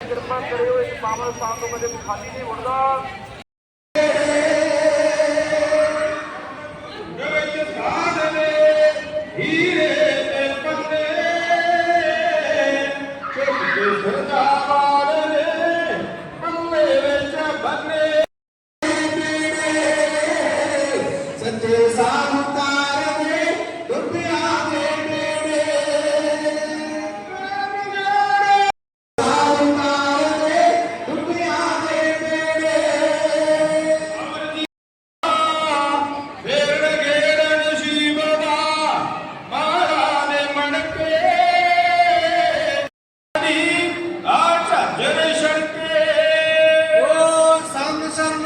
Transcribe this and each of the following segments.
ਕਿਰਪਾ ਕਰਿਓ ਇਸ ਪਾਵਨ ਸਥਾਨ ਤੋਂ ਕਦੇ ਮੁਖਾਲੀ ਨਹੀਂ ਮੁੜਦਾ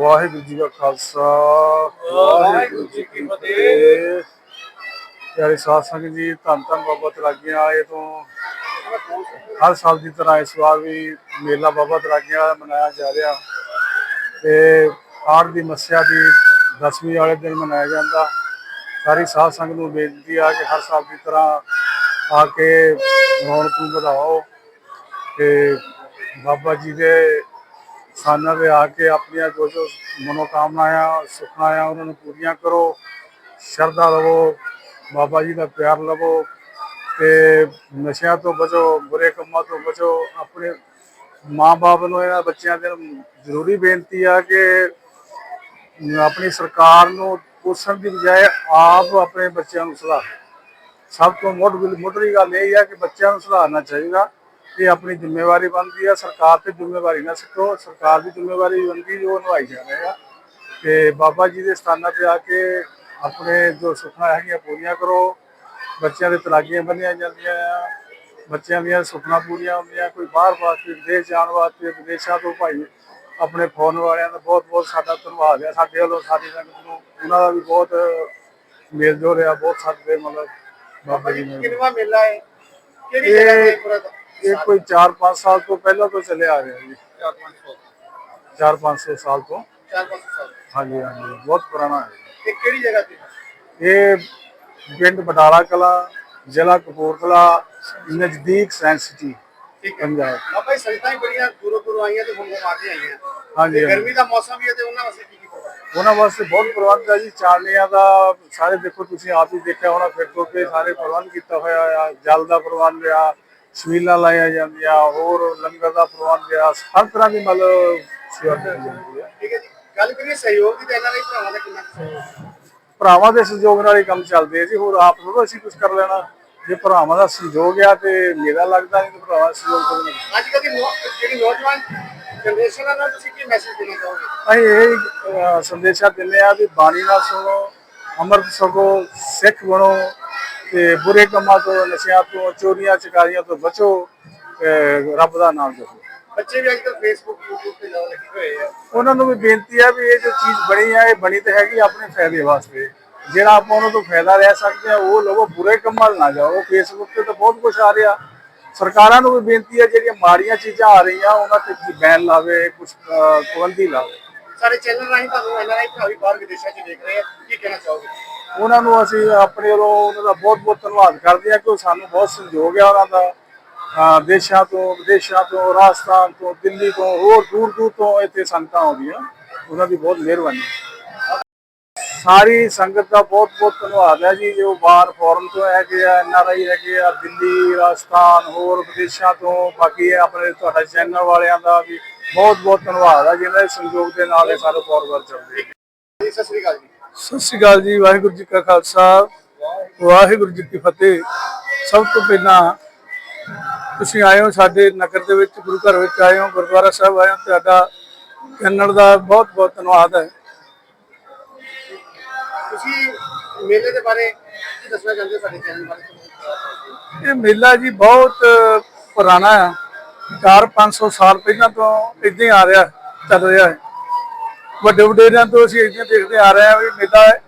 ਵਾਹਿਗੁਰੂ ਜੀ ਕਾ ਖਾਲਸਾ, ਵਾਹਿਗੁਰੂ ਜੀ ਕੀ ਫਤਿਹ। ਪਿਆਰੇ ਸਾਧ ਸੰਗਤ ਜੀ, ਧੰਨ ਧੰਨ ਬਾਬਾ ਤਰਾਗੀਆਂ ਆਏ ਤੋਂ ਹਰ ਸਾਲ ਦੀ ਤਰ੍ਹਾਂ ਇਸ ਵਾਰ ਵੀ ਮੇਲਾ ਬਾਬਾ ਤਰਾਗੀਆਂ ਮਨਾਇਆ ਜਾ ਰਿਹਾ। ਤੇ ਹਾੜ ਦੀ ਮੱਸਿਆ ਦੀ ਦਸਵੀਂ ਵਾਲੇ ਦਿਨ ਮਨਾਇਆ ਜਾਂਦਾ। ਸਾਰੀ ਸਾਧ ਸੰਗਤ ਨੂੰ ਬੇਨਤੀ ਆ ਕਿ ਹਰ ਸਾਲ ਦੀ ਤਰ੍ਹਾਂ ਆ ਕੇ ਰੌਣਕ ਨੂੰ ਵਧਾਓ ਤੇ ਬਾਬਾ ਜੀ ਦੇ ਸਥਾਨਾਂ ਤੇ ਆ ਕੇ ਆਪਣੀਆਂ ਜੋ ਜੋ ਮਨੋਕਾਮਨਾਵਾਂ ਆ ਆ ਉਹਨਾਂ ਨੂੰ ਪੂਰੀਆਂ ਕਰੋ। ਸ਼ਰਧਾ ਲਵੋ, ਬਾਬਾ ਜੀ ਦਾ ਪਿਆਰ ਲਵੋ ਤੇ ਨਸ਼ਿਆਂ ਤੋਂ ਬਚੋ, ਬੁਰੇ ਕੰਮਾਂ ਤੋਂ ਬਚੋ। ਆਪਣੇ ਮਾਂ-ਬਾਪ ਨੂੰ ਇਹਨਾਂ ਬੱਚਿਆਂ ਦੇ ਜ਼ਰੂਰੀ ਬੇਨਤੀ ਆ ਕਿ ਆਪਣੀ ਸਰਕਾਰ ਨੂੰ ਪੁੱਛਣ ਦੀ ਬਜਾਏ ਆਪ ਆਪਣੇ ਬੱਚਿਆਂ ਨੂੰ ਸੁਧਾਰ। ਸਭ ਤੋਂ ਮੁੱਢ ਮੁੱਢਲੀ ਗੱਲ ਇਹ ਆ ਕਿ ਬੱਚਿਆਂ ਨੂੰ ਸੁਧਾਰਨਾ ਚਾਹੀਦਾ। ਇਹ ਆਪਣੀ ਜ਼ਿੰਮੇਵਾਰੀ ਬਣਦੀ ਆ ਸਰਕਾਰ ਤੇ ਜ਼ਿੰਮੇਵਾਰੀ ਨਾ ਸਿੱਟੋ ਸਰਕਾਰ ਦੀ ਜ਼ਿੰਮੇਵਾਰੀ ਬਣਦੀ ਜੋ ਨਿਭਾਈ ਜਾ ਰਹੇ ਆ। ਤੇ ਬਾਬਾ ਜੀ ਦੇ ਸਥਾਨਾਂ ਤੇ ਆ ਕੇ ਆਪਣੇ ਜੋ ਸੁਪਨਾ ਹੈਗੀਆਂ ਪੂਰੀਆਂ ਕਰੋ। ਬੱਚਿਆਂ ਦੇ ਤਲਾਗੀਆਂ ਬੰਨੀਆਂ ਜਾਂਦੀਆਂ ਆ। ਬੱਚਿਆਂ ਦੀਆਂ ਸੁਪਨਾ ਪੂਰੀਆਂ ਹੁੰਦੀਆਂ ਕੋਈ ਬਾਹਰ ਵਾਸਤੇ ਵਿਦੇਸ਼ ਜਾਣ ਵਾਸਤੇ ਵਿਦੇਸ਼ਾਂ ਤੋਂ ਭਾਈ ਆਪਣੇ ਫੋਨ ਵਾਲਿਆਂ ਦਾ ਬਹੁਤ ਬਹੁਤ ਸਾਡਾ ਧੰਨਵਾਦ ਹੈ ਸਾਡੇ ਵੱਲੋਂ ਸਾਡੀ ਸੰਗਤ ਨੂੰ ਉਹਨਾਂ ਦਾ ਵੀ ਬਹੁਤ ਮੇਲ ਜੋਲ ਰਿਹਾ ਬਹੁਤ ਸਾਡੇ ਮਤਲਬ ਬਾਬਾ ਜੀ ਨੇ ਕਿੰਨਵਾ ਮੇਲਾ ਹੈ? ਕਿਹੜੀ ਜਗ੍ਹਾ ਤੇ ਪੂਰਾ ਇਹ ਕੋਈ 4-5 ਸਾਲ ਤੋਂ ਪਹਿਲਾਂ ਤੋਂ ਚੱਲੇ ਆ ਰਿਹਾ ਜੀ। 4-500 4-500 ਸਾਲ ਤੋਂ। 4-500 ਸਾਲ ਹਾਂਜੀ ਹਾਂਜੀ ਬਹੁਤ ਪੁਰਾਣਾ ਹੈ। ਤੇ ਕਿਹੜੀ ਜਗ੍ਹਾ ਤੇ? ਇਹ ਪਿੰਡ ਬਟਾਲਾ ਕਲਾ ਜ਼ਿਲ੍ਹਾ ਕਪੂਰਥਲਾ ਨਜ਼ਦੀਕ ਸਾਇੰਸ ਸਿਟੀ ਪੰਜਾਬ। ਜੀ ਸੰਗਤਾਂ ਹੀ ਬੜੀਆਂ ਦੂਰੋਂ ਦੂਰੋਂ ਆਈਆਂ ਤੇ ਹੁਣ ਘੁਮਾ ਕੇ ਆਈਆਂ। ਹਾਂਜੀ। ਗਰਮੀ ਦਾ ਮੌਸਮ ਵੀ ਹੈ ਤੇ ਉਹਨਾਂ ਵਾਸਤੇ ਕੀ ਕੀ ਉਹਨਾਂ ਵਾਸਤੇ ਬਹੁਤ ਪ੍ਰਬੰਧ ਹੈ ਜੀ। ਚਾਲਿਆਂ ਦਾ ਸਾਰੇ ਦੇਖੋ ਤੁਸੀਂ ਆਪ ਹੀ ਦੇਖਿਆ ਹੋਣਾ ਫਿਰ ਤੋਂ ਕੇ ਸਾਰੇ ਪ੍ਰਬੰਧ ਕੀਤਾ ਹੋਇਆ ਆ ਜਲ ਦਾ ਪ੍ਰਬੰਧ ਆ ਸਵੀਲਾਂ ਲਾਇਆ ਜਾਂਦੀਆਂ ਹੋਰ ਲੰਗਰ ਦਾ ਪ੍ਰਬੰਧ ਆ ਹਰ ਤਰ੍ਹਾਂ ਦੀ ਮਤਲਬ ਸੇਵਾ ਕੀਤੀ ਜਾਂਦੀ ਹੈ। ਠੀਕ ਹੈ ਜੀ। ਗੱਲ ਕਰੀਏ ਸਹਿਯੋਗ ਦੀ ਤੇ ਇਹਨਾਂ ਲਈ ਭਰਾਵਾਂ ਦਾ ਕਿੰਨਾ? ਭਰਾਵਾਂ ਦੇ ਸਹਿਯੋਗ ਨਾਲ ਹੀ ਕੰਮ ਚੱਲਦੇ ਆ ਜੀ ਹੋਰ ਆਪ ਥੋੜਾ ਅਸੀਂ ਕੁਝ ਕਰ ਲੈਣਾ। ਜੇ ਭਰਾਵਾਂ ਦਾ ਸਹਿਯੋਗ ਆ ਤੇ ਮੇਰਾ ਲੱਗਦਾ ਨਹੀਂ ਕਿ ਭਰਾਵਾਂ ਦਾ ਸਹਿਯੋਗ ਤੋਂ ਬਿਨਾਂ ਅੱਜ ਕੱਲ੍ਹ ਦੀ ਨੌ- ਜਿਹੜੀ ਨੌਜਵਾਨ ਜਨਰੇਸ਼ਨ ਹੈ ਨਾ ਤੁਸੀਂ ਕੀ ਮੈਸੇਜ ਦੇਣਾ ਚਾਹੋਗੇ? ਅਸੀਂ ਇਹ ਸੰਦੇਸ਼ਾ ਦਿੰਦੇ ਆ ਵੀ ਬਾਣੀ ਨਾਲ ਸੁਣੋ ਅੰਮ੍ਰਿਤ ਛਕੋ ਸਿੱਖ ਬਣੋ ਤੇ ਬੁਰੇ ਕੰਮਾਂ ਤੋਂ ਨਸ਼ਿਆਂ ਤੋਂ ਚੋਰੀਆਂ ਚਕਾਰੀਆਂ ਤੋਂ ਬਚੋ ਰੱਬ ਦਾ ਨਾਮ ਜਪੋ। ਬੱਚੇ ਵੀ ਅੱਜ ਕੱਲ੍ਹ ਫੇਸਬੁੱਕ YouTube ਤੇ ਜ਼ਿਆਦਾ ਲੱਗੇ ਹੋਏ ਆ। ਉਹਨਾਂ ਨੂੰ ਵੀ ਬੇਨਤੀ ਹੈ ਵੀ ਇਹ ਜੋ ਚੀਜ਼ ਬਣੀ ਹੈ ਇਹ ਬਣੀ ਤੇ ਹੈਗੀ ਆਪਣੇ ਫਾਇਦੇ ਵਾਸਤੇ। ਜਿਹੜਾ ਆਪਾਂ ਉਹਨਾਂ ਤੋਂ ਫਾਇਦਾ ਲੈ ਸਕਦੇ ਆ ਉਹ ਲਵੋ ਬੁਰੇ ਕੰਮਾਂ ਨਾ ਜਾਓ। ਫੇਸਬੁੱਕ ਤੇ ਤਾਂ ਬਹੁਤ ਕੁਝ ਆ ਰਿਹਾ। ਸਰਕਾਰਾਂ ਨੂੰ ਵੀ ਬੇਨਤੀ ਹੈ ਜਿਹੜੀਆਂ ਮਾੜੀਆਂ ਚੀਜ਼ਾਂ ਆ ਰਹੀਆਂ ਉਹਨਾਂ ਤੇ ਬੈਨ ਲਾਵੇ ਕੁਝ ਪਾਬੰਦੀ ਲਾਵੇ। ਸਾਡੇ ਚੈਨਲ ਰਾਹੀਂ ਤੁਹਾਨੂੰ ਐਨਆਰਆਈ ਭਰਾ ਵੀ ਬਾਹਰ ਵਿਦੇਸ਼ਾਂ 'ਚ ਦੇਖ ਰਹੇ ਆ। ਕੀ ਕਹਿਣਾ ਚਾਹੋਗੇ? ਉਹਨਾਂ ਨੂੰ ਅਸੀਂ ਆਪਣੇ ਵੱਲੋਂ ਉਹਨਾਂ ਦਾ ਬਹੁਤ ਬਹੁਤ ਧੰਨਵਾਦ ਕਰਦੇ ਹਾਂ ਕਿ ਉਹ ਸਾਨੂੰ ਬਹੁਤ ਸਹਿਯੋਗ ਹੈ ਉਹਨਾਂ ਦਾ। ਦੇਸ਼ਾਂ ਤੋਂ, ਵਿਦੇਸ਼ਾਂ ਤੋਂ, ਰਾਜਸਥਾਨ ਤੋਂ, ਦਿੱਲੀ ਤੋਂ, ਹੋਰ ਦੂਰ ਦੂਰ ਤੋਂ ਇੱਥੇ ਸੰਗਤਾਂ ਆਉਂਦੀਆਂ। ਉਹਨਾਂ ਦੀ ਬਹੁਤ ਮਿਹਰਬਾਨੀ। ਸਾਰੀ ਸੰਗਤ ਦਾ ਬਹੁਤ ਬਹੁਤ ਧੰਨਵਾਦ ਹੈ ਜੀ, ਜੋ ਬਾਹਰ ਫੋਰਨ ਤੋਂ ਹੈਗੇ ਆ ਐਨ ਆਰ ਆਈ ਹੈਗੇ ਆ, ਦਿੱਲੀ, ਰਾਜਸਥਾਨ, ਹੋਰ ਵਿਦੇਸ਼ਾਂ ਤੋਂ, ਬਾਕੀ ਆਪਣੇ ਤੁਹਾਡਾ ਚੈਨਲ ਵਾਲਿਆਂ ਦਾ ਵੀ ਬਹੁਤ ਬਹੁਤ ਧੰਨਵਾਦ ਹੈ, ਜਿਨ੍ਹਾਂ ਦੇ ਸੰਯੋਗ ਦੇ ਨਾਲ ਇਹ ਸਾਰੇ ਫੋਰਵਰਡ ਚੱਲਦੇ ਸਤਿ ਸ੍ਰੀ ਅਕਾਲ ਜੀ। ਸਤਿ ਸ਼੍ਰੀ ਅਕਾਲ ਜੀ ਵਾਹਿਗੁਰੂ ਜੀ ਕਾ ਖਾਲਸਾ ਵਾਹਿਗੁਰੂ ਜੀ ਕੀ ਫਤਿਹ। ਸਭ ਤੋਂ ਪਹਿਲਾਂ ਤੁਸੀਂ ਆਏ ਹੋ ਸਾਡੇ ਨਗਰ ਦੇ ਵਿੱਚ ਗੁਰੂ ਘਰ ਵਿੱਚ ਆਏ ਹੋ ਗੁਰਦੁਆਰਾ ਸਾਹਿਬ ਆਏ ਹੋ ਤੁਹਾਡਾ ਕੰਨੜ ਦਾ ਬਹੁਤ ਬਹੁਤ ਧੰਨਵਾਦ ਹੈ। ਤੁਸੀਂ ਮੇਲੇ ਦੇ ਬਾਰੇ ਕੀ ਦੱਸਣਾ ਚਾਹੁੰਦੇ ਸਾਡੇ ਚੈਨਲ ਬਾਰੇ? ਇਹ ਮੇਲਾ ਜੀ ਬਹੁਤ ਪੁਰਾਣਾ ਹੈ। 4-500 ਸਾਲ ਪਹਿਲਾਂ ਤੋਂ ਇਦਾਂ ਹੀ ਆ ਰਿਹਾ ਚੱਲ ਰਿਹਾ ਹੈ। ਵੱਡੇ ਵਡੇਰਿਆਂ ਤੋਂ ਅਸੀਂ ਇਦਾਂ ਦੇਖਦੇ ਆ ਰਹੇ ਹਾਂ ਵੀ ਮੇਲਾ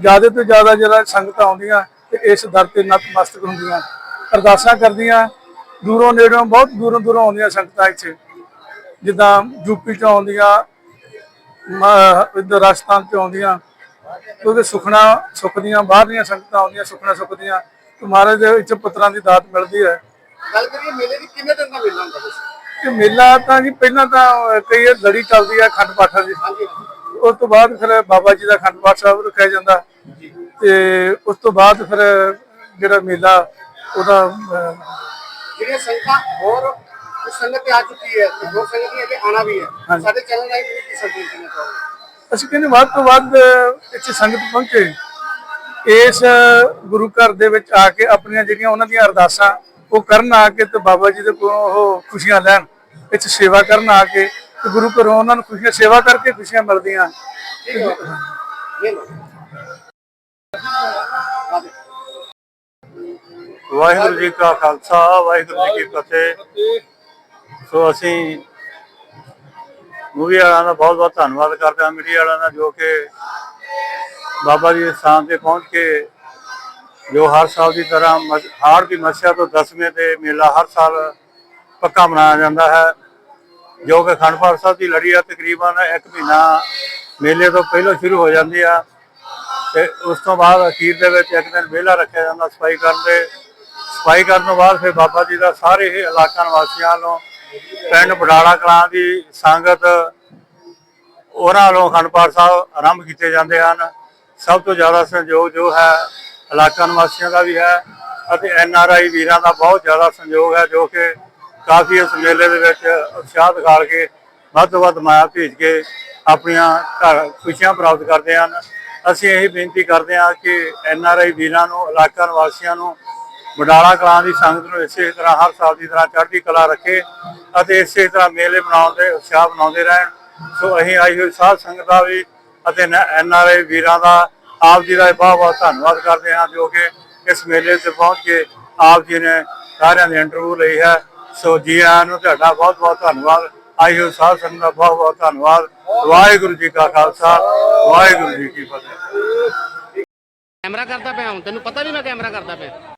ਜ਼ਿਆਦਾ ਤੋਂ ਜ਼ਿਆਦਾ ਜਿਹੜਾ ਸੰਗਤਾਂ ਆਉਂਦੀਆਂ ਤੇ ਇਸ ਦਰ ਤੇ ਨਤਮਸਤਕ ਹੁੰਦੀਆਂ। ਅਰਦਾਸਾਂ ਕਰਦੀਆਂ। ਦੂਰੋਂ ਨੇੜੋਂ ਬਹੁਤ ਦੂਰੋਂ ਦੂਰੋਂ ਆਉਂਦੀਆਂ ਸੰਗਤਾਂ ਇੱਥੇ। ਜਿੱਦਾਂ ਯੂਪੀ ਤੋਂ ਆਉਂਦੀਆਂ, ਮ- ਰਾਜਸਥਾਨ ਤੋਂ ਆਉਂਦੀਆਂ। ਕਿਉਂਕਿ ਸੁਖਣਾ ਸੁਖਦੀਆਂ, ਬਾਹਰਲੀਆਂ ਸੰਗਤਾਂ ਆਉਂਦੀਆਂ ਸੁਖਣਾ ਸੁਖਦੀਆਂ। ਤੇ ਮਹਾਰਾਜ ਦੇ ਵਿੱਚ ਪੁੱਤਰਾਂ ਦੀ ਦਾਤ ਮਿਲਦੀ ਹੈ। ਗੱਲ ਕਰੀਏ ਮੇਲੇ ਦੀ ਕਿੰਨੇ ਦਿਨ ਦਾ ਮੇਲਾ ਹੁੰਦਾ ਤੇ ਮੇਲਾ ਤਾਂ ਜੀ ਪਹਿਲਾਂ ਤਾਂ ਕਈ ਵਾਰ ਲੜੀ ਚੱਲਦੀ ਹੈ ਖੰਡ ਪਾਠਾਂ ਦੀ। ਉਸ ਤੋਂ ਬਾਅਦ ਫਿਰ ਬਾਬਾ ਜੀ ਦਾ ਖੰਡ ਪਾਠ ਸਾਹਿਬ ਰੱਖਿਆ ਜਾਂਦਾ। ਤੇ ਉਸ ਤੋਂ ਬਾਅਦ ਫਿਰ ਜਿਹੜਾ ਮੇਲਾ ਉਹਦਾ ਜਿਹੜੀਆਂ ਸੰਗਤਾਂ ਹੋਰ ਸੰਗਤ ਆ ਚੁੱਕੀ ਹੈ ਤੇ ਹੋਰ ਸੰਗਤ ਨੇ ਅੱਗੇ ਆਣਾ ਵੀ ਹੈ। ਸਾਡੇ ਚੈਨਲ ਰਾਹੀਂ ਤੁਸੀਂ ਕੀ ਸੰਦੇਸ਼ ਦੇਣਾ ਚਾਹੋਗੇ? ਅਸੀਂ ਕਹਿੰਦੇ ਵੱਧ ਤੋਂ ਵੱਧ ਇੱਥੇ ਸੰਗਤ ਪਹੁੰਚੇ। ਇਸ ਗੁਰੂ ਘਰ ਦੇ ਵਿੱਚ ਆ ਕੇ ਆਪਣੀਆਂ ਜਿਹੜੀਆਂ ਉਹਨਾਂ ਦੀਆਂ ਅਰਦਾਸਾਂ ਉਹ ਕਰਨ ਆ ਕੇ ਤੇ ਬਾਬਾ ਜੀ ਦੇ ਕੋਲੋਂ ਉਹ ਖੁਸ਼ੀਆਂ ਲੈਣ, ਇੱਥੇ ਸੇਵਾ ਕਰਨ ਆ ਕੇ ਤੇ ਗੁਰੂ ਘਰੋਂ ਉਹਨਾਂ ਨੂੰ ਖੁਸ਼ੀਆਂ, ਸੇਵਾ ਕਰਕੇ ਖੁਸ਼ੀਆਂ ਮਿਲਦੀਆਂ। ਵਾਹਿਗੁਰੂ ਜੀ ਕਾ ਖਾਲਸਾ, ਵਾਹਿਗੁਰੂ ਜੀ ਕੀ ਫਤਿਹ। ਸੋ ਅਸੀਂ ਮੂਵੀ ਵਾਲਿਆਂ ਦਾ ਬਹੁਤ ਬਹੁਤ ਧੰਨਵਾਦ ਕਰਦੇ ਹਾਂ, ਮੀਡੀਆ ਵਾਲਿਆਂ ਦਾ, ਜੋ ਕਿ ਬਾਬਾ ਜੀ ਦੇ ਸਥਾਨ ਤੇ ਪਹੁੰਚ ਕੇ ਜੋ ਹਰ ਸਾਲ ਦੀ ਤਰ੍ਹਾਂ ਮਸ- ਹਾੜ ਦੀ ਮੱਸਿਆ ਤੋਂ ਦਸਵੇਂ ਤੇ ਮੇਲਾ ਹਰ ਸਾਲ ਪੱਕਾ ਮਨਾਇਆ ਜਾਂਦਾ ਹੈ। ਜੋ ਕਿ ਅਖੰਡ ਪਾਠ ਸਾਹਿਬ ਦੀ ਲੜੀ ਆ, ਤਕਰੀਬਨ 1 ਮਹੀਨਾ ਮੇਲੇ ਤੋਂ ਪਹਿਲਾਂ ਸ਼ੁਰੂ ਹੋ ਜਾਂਦੀ ਆ ਤੇ ਉਸ ਤੋਂ ਬਾਅਦ ਅਖੀਰ ਦੇ ਵਿੱਚ ਇੱਕ ਦਿਨ ਵਿਹਲਾ ਰੱਖਿਆ ਜਾਂਦਾ ਸਫ਼ਾਈ ਕਰਨ ਦੇ। ਸਫ਼ਾਈ ਕਰਨ ਤੋਂ ਬਾਅਦ ਫਿਰ ਬਾਬਾ ਜੀ ਦਾ ਸਾਰੇ ਹੀ ਇਲਾਕਾ ਨਿਵਾਸੀਆਂ ਵੱਲੋਂ ਪਿੰਡ ਬਡਾਲਾ ਕਲਾਂ ਦੀ ਸੰਗਤ ਉਹਨਾਂ ਵੱਲੋਂ ਅਖੰਡ ਪਾਠ ਸਾਹਿਬ ਆਰੰਭ ਕੀਤੇ ਜਾਂਦੇ ਹਨ। ਸਭ ਤੋਂ ਜ਼ਿਆਦਾ ਸਹਿਯੋਗ ਜੋ ਹੈ ਇਲਾਕਾ ਨਿਵਾਸੀਆਂ ਦਾ ਵੀ ਹੈ ਅਤੇ ਐਨ ਆਰ ਆਈ ਵੀਰਾਂ ਦਾ ਬਹੁਤ ਜ਼ਿਆਦਾ ਸੰਯੋਗ ਹੈ ਜੋ ਕਿ ਕਾਫੀ ਇਸ ਮੇਲੇ ਦੇ ਵਿੱਚ ਉਤਸ਼ਾਹ ਦਿਖਾ ਕੇ ਵੱਧ ਤੋਂ ਵੱਧ ਮਾਇਆ ਭੇਜ ਕੇ ਆਪਣੀਆਂ ਘਰ ਖੁਸ਼ੀਆਂ ਪ੍ਰਾਪਤ ਕਰਦੇ ਹਨ। ਅਸੀਂ ਇਹ ਬੇਨਤੀ ਕਰਦੇ ਹਾਂ ਕਿ ਐਨ ਆਰ ਆਈ ਵੀਰਾਂ ਨੂੰ, ਇਲਾਕਾ ਨਿਵਾਸੀਆਂ ਨੂੰ ਬਡਾਲਾ ਕਲਾਂ ਦੀ ਸੰਗਤ ਨੂੰ ਇਸੇ ਤਰ੍ਹਾਂ ਹਰ ਸਾਲ ਦੀ ਤਰ੍ਹਾਂ ਚੜ੍ਹਦੀ ਕਲਾ ਰੱਖੇ ਅਤੇ ਇਸੇ ਤਰ੍ਹਾਂ ਮੇਲੇ ਮਨਾਉਣ ਦੇ ਉਤਸ਼ਾਹ ਬਣਾਉਂਦੇ ਰਹਿਣ। ਸੋ ਅਸੀਂ ਆਈ ਹੋਈ ਸਾਧ ਸੰਗਤ ਦਾ ਵੀ ਅਤੇ ਐਨ ਆਰ ਆਈ ਵੀਰਾਂ ਦਾ ਆਪ ਜੀ ਦਾ ਬਹੁਤ ਬਹੁਤ ਧੰਨਵਾਦ ਕਰਦੇ ਹਾਂ ਜੋ ਕਿ ਇਸ ਮੇਲੇ ਤੇ ਪਹੁੰਚ ਕੇ ਆਪ ਜੀ ਨੇ ਸਾਰਿਆਂ ਦੀ ਇੰਟਰਵਿਊ ਲਈ ਹੈ। ਸੋ ਜੀ ਆਇਆਂ ਨੂੰ ਤੁਹਾਡਾ ਬਹੁਤ ਬਹੁਤ ਧੰਨਵਾਦ। ਆਈ ਹੋਈ ਸਾਧ ਸੰਗਤ ਦਾ ਬਹੁਤ ਬਹੁਤ ਧੰਨਵਾਦ। ਵਾਹਿਗੁਰੂ ਜੀ ਕਾ ਖਾਲਸਾ, ਵਾਹਿਗੁਰੂ ਜੀ ਕੀ ਫਤਿਹ। ਕੈਮਰਾ ਕਰਦਾ ਪਿਆ ਹੁਣ, ਤੈਨੂੰ ਪਤਾ ਨਹੀਂ ਮੈਂ ਕੈਮਰਾ ਕਰਦਾ ਪਿਆ।